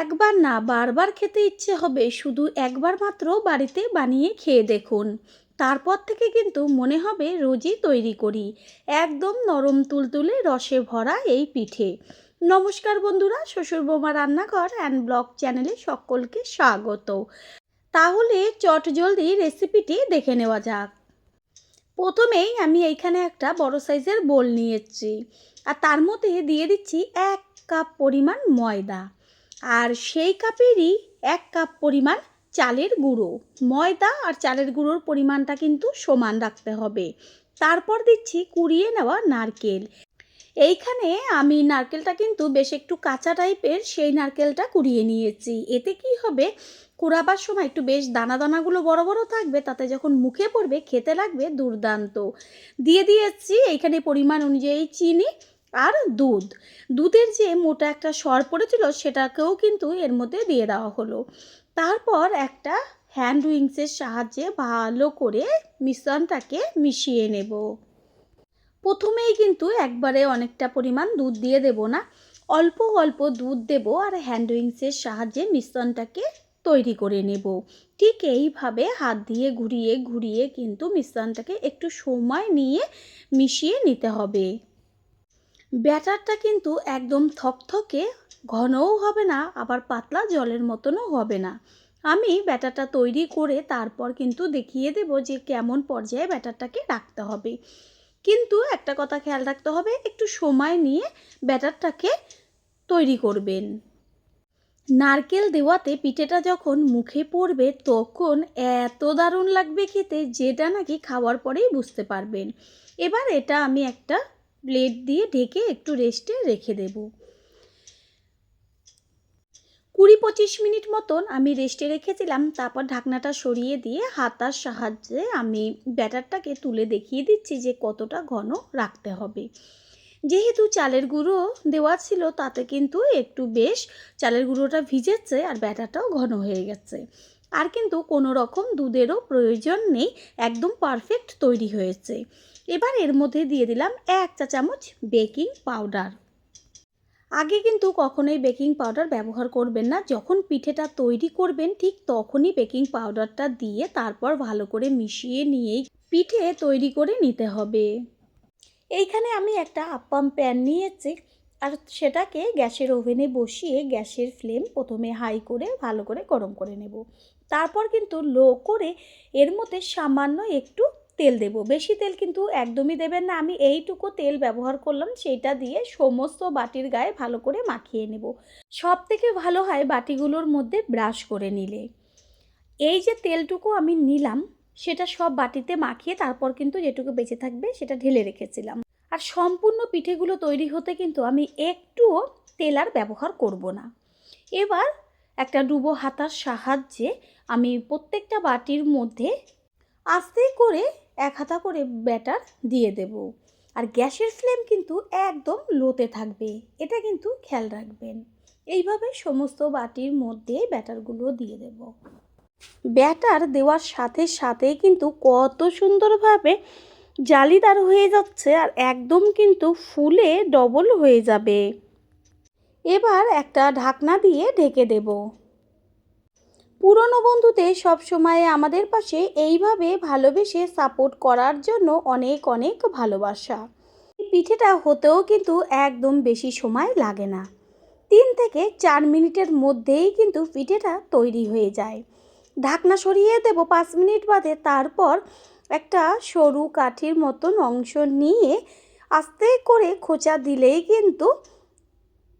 একবার না বারবার খেতে ইচ্ছে হবে, শুধু একবার মাত্র বাড়িতে বানিয়ে খেয়ে দেখুন। তারপর থেকে কিন্তু মনে হবে রোজই তৈরি করি। একদম নরম তুলতুলে রসে ভরা এই পিঠে। নমস্কার বন্ধুরা, শ্বশুর বৌমা রান্নাঘর অ্যান্ড ব্লগ চ্যানেলে সকলকে স্বাগত। তাহলে চট জলদি রেসিপিটি দেখে নেওয়া যাক। প্রথমেই আমি এইখানে একটা বড় সাইজের বোল নিয়েছি। আর তার মধ্যে দিয়ে দিচ্ছি এক কাপ পরিমাণ ময়দা। আর সেই কাপেরই এক কাপ পরিমাণ চালের গুঁড়ো। ময়দা আর চালের গুঁড়োর পরিমাণটা কিন্তু সমান রাখতে হবে। তারপর দিচ্ছি কুড়িয়ে নেওয়া নারকেল। এইখানে আমি নারকেলটা কিন্তু বেশ একটু কাঁচা টাইপের সেই নারকেলটা কুড়িয়ে নিয়েছি। এতে কি হবে? কুড়াবার সময় একটু বেশ দানা দানাগুলো বড় বড় থাকবে, তাতে যখন মুখে পড়বে খেতে লাগবে দুর্দান্ত। দিয়ে দিয়েছি এইখানে পরিমাণ অনুযায়ী চিনি আর দুধ। দুধের যে মোটা একটা সর পড়েছিল সেটাকেও কিন্তু এর মধ্যে দিয়ে দেওয়া হলো। তারপর একটা হ্যান্ড উইংসের সাহায্যে ভালো করে মিশ্রণটাকে মিশিয়ে নেব। প্রথমেই কিন্তু একবারে অনেকটা পরিমাণ দুধ দিয়ে দেব না, অল্প অল্প দুধ দেব আর হ্যান্ড উইংসের সাহায্যে মিশ্রণটাকে তৈরি করে নেব। ঠিক এইভাবে হাত দিয়ে ঘুরিয়ে ঘুরিয়ে কিন্তু মিশ্রণটাকে একটু সময় নিয়ে মিশিয়ে নিতে হবে। ব্যাটারটা কিন্তু একদম থকথকে, ঘনও হবে না, আবার পাতলা জলের মতনও হবে না। আমি ব্যাটারটা তৈরি করে তারপর কিন্তু দেখিয়ে দেব যে কেমন পর্যায়ে ব্যাটারটাকে রাখতে হবে। কিন্তু একটা কথা খেয়াল রাখতে হবে, একটু সময় নিয়ে ব্যাটারটাকে তৈরি করবেন। নারকেল দেওয়াতে পিঠেটা যখন মুখে পড়বে, তখন এত দারুণ লাগবে খেতে, যেটা নাকি খাওয়ার পরেই বুঝতে পারবেন। এবার এটা আমি একটা প্লেট দিয়ে ঢেকে একটু রেস্টে রেখে দেব। কুড়ি পঁচিশ মিনিট মতন আমি রেস্টে রেখেছিলাম, তারপর ঢাকনাটা সরিয়ে দিয়ে হাতার সাহায্যে আমি ব্যাটারটাকে তুলে দেখিয়ে দিচ্ছি যে কতটা ঘন রাখতে হবে। যেহেতু চালের গুঁড়ো দেওয়া ছিল, তাতে কিন্তু একটু বেশ চালের গুঁড়োটা ভিজেছে আর ব্যাটারটাও ঘন হয়ে গেছে। আর কিন্তু কোনো রকম দুধেরও প্রয়োজন নেই, একদম পারফেক্ট তৈরি হয়েছে। এবার এর মধ্যে দিয়ে দিলাম এক চা চামচ বেকিং পাউডার। আগে কিন্তু কখনোই বেকিং পাউডার ব্যবহার করবেন না। যখন পিঠেটা তৈরি করবেন, ঠিক তখনই বেকিং পাউডারটা দিয়ে তারপর ভালো করে মিশিয়ে নিয়েই পিঠে তৈরি করে নিতে হবে। এইখানে আমি একটা আপ্পাম প্যান নিয়েছি আর সেটাকে গ্যাসের ওভেনে বসিয়ে গ্যাসের ফ্লেম প্রথমে হাই করে ভালো করে গরম করে নেব। তারপর কিন্তু লো করে এর মধ্যে সামান্য একটু তেল দেব। বেশি তেল কিন্তু একদমই দেবেন না। আমি এইটুকু তেল ব্যবহার করলাম, সেইটা দিয়ে সমস্ত বাটির গায়ে ভালো করে মাখিয়ে নেব। সব থেকে ভালো হয় বাটিগুলোর মধ্যে ব্রাশ করে নিলে। এই যে তেলটুকু আমি নিলাম, সেটা সব বাটিতে মাখিয়ে তারপর কিন্তু যেটুকু বেঁচে থাকবে সেটা ঢেলে রেখেছিলাম। আর সম্পূর্ণ পিঠেগুলো তৈরি হতে কিন্তু আমি একটুও তেল আর ব্যবহার করব না। এবার একটা ডুবো হাতার সাহায্যে আমি প্রত্যেকটা বাটির মধ্যে আস্তে করে এক হাতা করে ব্যাটার দিয়ে দেব। আর গ্যাসের ফ্লেম কিন্তু একদম লোতে থাকবে, এটা কিন্তু খেয়াল রাখবেন। এইভাবে সমস্ত বাটির মধ্যে ব্যাটারগুলো দিয়ে দেব। ব্যাটার দেওয়ার সাথে সাথে কিন্তু কত সুন্দরভাবে জালিদার হয়ে যাচ্ছে আর একদম কিন্তু ফুলে ডবল হয়ে যাবে। এবার একটা ঢাকনা দিয়ে ঢেকে দেব। পুরনো বন্ধুতে সবসময় আমাদের পাশে এইভাবে ভালোবেসে সাপোর্ট করার জন্য অনেক অনেক ভালোবাসা। পিঠেটা হতেও কিন্তু একদম বেশি সময় লাগে না। তিন থেকে চার মিনিটের মধ্যেই কিন্তু পিঠেটা তৈরি হয়ে যায়। ঢাকনা সরিয়ে দেব পাঁচ মিনিট বাদে, তারপর একটা সরু কাঠির মতন অংশ নিয়ে আস্তে করে খোঁচা দিলেই কিন্তু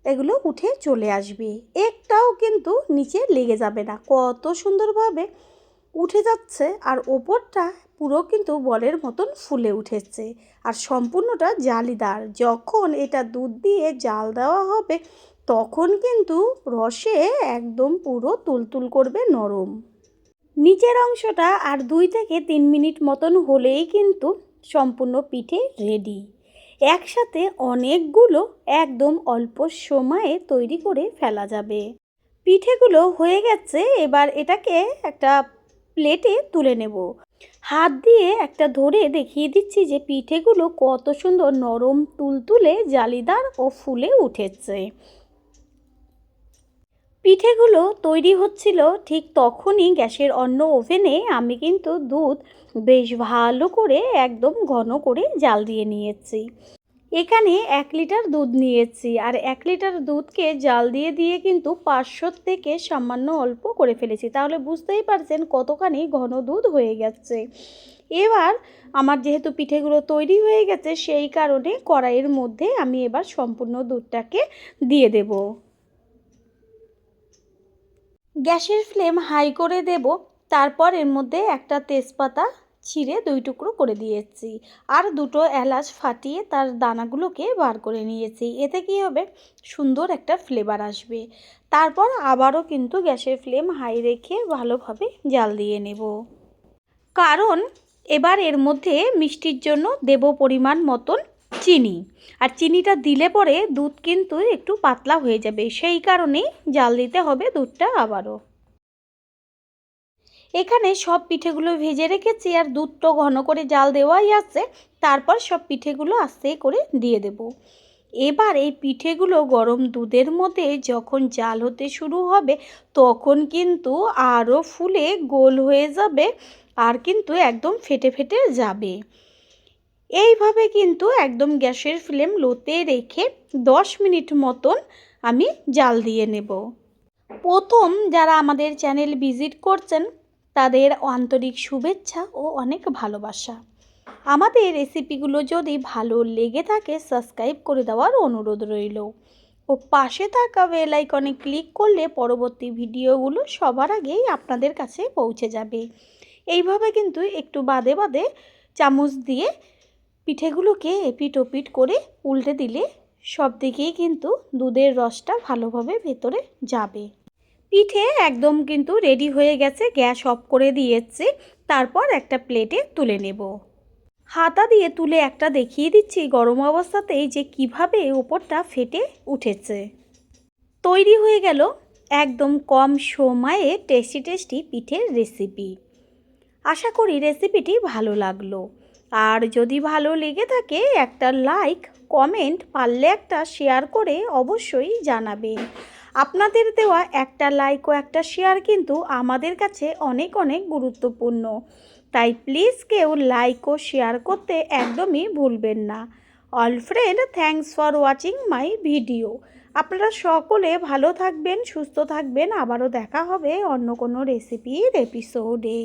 এগুলো উঠে চলে আসবে। একটাও কিন্তু নিচে লেগে যাবে না। কত সুন্দরভাবে উঠে যাচ্ছে আর ওপরটা পুরো কিন্তু বলের মতন ফুলে উঠেছে। আর সম্পূর্ণটা জালিদার। যখন এটা দুধ দিয়ে জাল দেওয়া হবে, তখন কিন্তু রসে একদম পুরো তুলতুল করবে নরম। নিচের অংশটা আর দুই থেকে তিন মিনিট মতন হলেই কিন্তু সম্পূর্ণ পিঠে রেডি একসাথে অনেকগুলো একদম অল্প সময়ে তৈরি করে ফেলা যাবে। পিঠেগুলো হয়ে গেছে, এবার এটাকে একটা প্লেটে তুলে নেব। হাত দিয়ে একটা ধরে দেখিয়ে দিচ্ছি যে পিঠেগুলো কত সুন্দর নরম, তুলতুলে, জালিদার ও ফুলে উঠেছে। পিঠেগুলো তৈরি হচ্ছিল ঠিক তখনই গ্যাসের অন্য ওভেনে আমি কিন্তু দুধ বেশ ভালো করে একদম ঘন করে জাল দিয়ে নিয়েছি। এখানে এক লিটার দুধ নিয়েছি আর এক লিটার দুধকে জাল দিয়ে দিয়ে কিন্তু পাঁচশো থেকে সামান্য অল্প করে ফেলেছি। তাহলে বুঝতেই পারছেন কতখানি ঘন দুধ হয়ে গেছে। এবার আমার যেহেতু পিঠেগুলো তৈরি হয়ে গেছে, সেই কারণে কড়াইয়ের মধ্যে আমি এবার সম্পূর্ণ দুধটাকে দিয়ে দেব। গ্যাসের ফ্লেম হাই করে দেব, তারপর এর মধ্যে একটা তেজপাতা ছিঁড়ে দুই টুকরো করে দিয়েছি। আর দুটো এলাচ ফাটিয়ে তার দানাগুলোকে বার করে নিয়েছি। এতে কি হবে? সুন্দর একটা ফ্লেভার আসবে। তারপর আবারও কিন্তু গ্যাসের ফ্লেম হাই রেখে ভালোভাবে জাল দিয়ে নেব। কারণ এবার এর মধ্যে মিষ্টির জন্য দেব পরিমাণ মতন চিনি। আর চিনিটা দিলে পরে দুধ কিন্তু একটু পাতলা হয়ে যাবে। সেই কারণেই জাল দিতে হবে দুধটা আবারও। এখানে সব পিঠেগুলো ভেজে রেখেছি আর দুধটো ঘন করে জাল দেওয়াই আছে। তারপর সব পিঠেগুলো আস্তে করে দিয়ে দেব। এবার এই পিঠেগুলো গরম দুধের মধ্যে যখন জাল হতে শুরু হবে, তখন কিন্তু আরও ফুলে গোল হয়ে যাবে আর কিন্তু একদম ফেটে ফেটে যাবে। এইভাবে কিন্তু একদম গ্যাসের ফ্লেম লোতে রেখে দশ মিনিট মতন আমি জাল দিয়ে নেব। প্রথম যারা আমাদের চ্যানেল ভিজিট করছেন, তাদের আন্তরিক শুভেচ্ছা ও অনেক ভালোবাসা। আমাদের রেসিপিগুলো যদি ভালো লেগে থাকে, সাবস্ক্রাইব করে দেওয়ার অনুরোধ রইল। ও পাশে থাকা বেল আইকনে ক্লিক করলে পরবর্তী ভিডিওগুলো সবার আগেই আপনাদের কাছে পৌঁছে যাবে। এইভাবে কিন্তু একটু বাদে বাদে চামচ দিয়ে পিঠেগুলোকে এপিট ওপিট করে উল্টে দিলে সব দিকেই কিন্তু দুধের রসটা ভালোভাবে ভেতরে যাবে। পিঠে একদম কিন্তু রেডি হয়ে গেছে, গ্যাস অফ করে দিয়েছি। তারপর একটা প্লেটে তুলে নেব। হাতা দিয়ে তুলে একটা দেখিয়ে দিচ্ছি গরম অবস্থাতেই যে কীভাবে ওপরটা ফেটে উঠেছে। তৈরি হয়ে গেল একদম কম সময়ে টেস্টি টেস্টি পিঠের রেসিপি আশা করি রেসিপিটি ভালো লাগল। আর যদি ভালো লেগে থাকে একটা লাইক কমেন্ট পারলে একটা শেয়ার করে অবশ্যই জানাবেন। আপনাদের দেওয়া একটা লাইক ও একটা শেয়ার কিন্তু আমাদের কাছে অনেক অনেক গুরুত্বপূর্ণ। তাই প্লিজ কেউ লাইক ও শেয়ার করতে একদমই ভুলবেন না। All friend thanks for watching my video আপনারা সকলে ভালো থাকবেন, সুস্থ থাকবেন। আবারও দেখা হবে অন্য কোনো রেসিপির এপিসোডে